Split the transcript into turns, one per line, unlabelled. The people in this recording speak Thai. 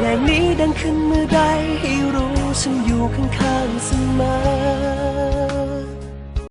เพลงนี้ดังขึ้นเมื่อใดให้รู้ฉันอยู่ข้างๆเสมอ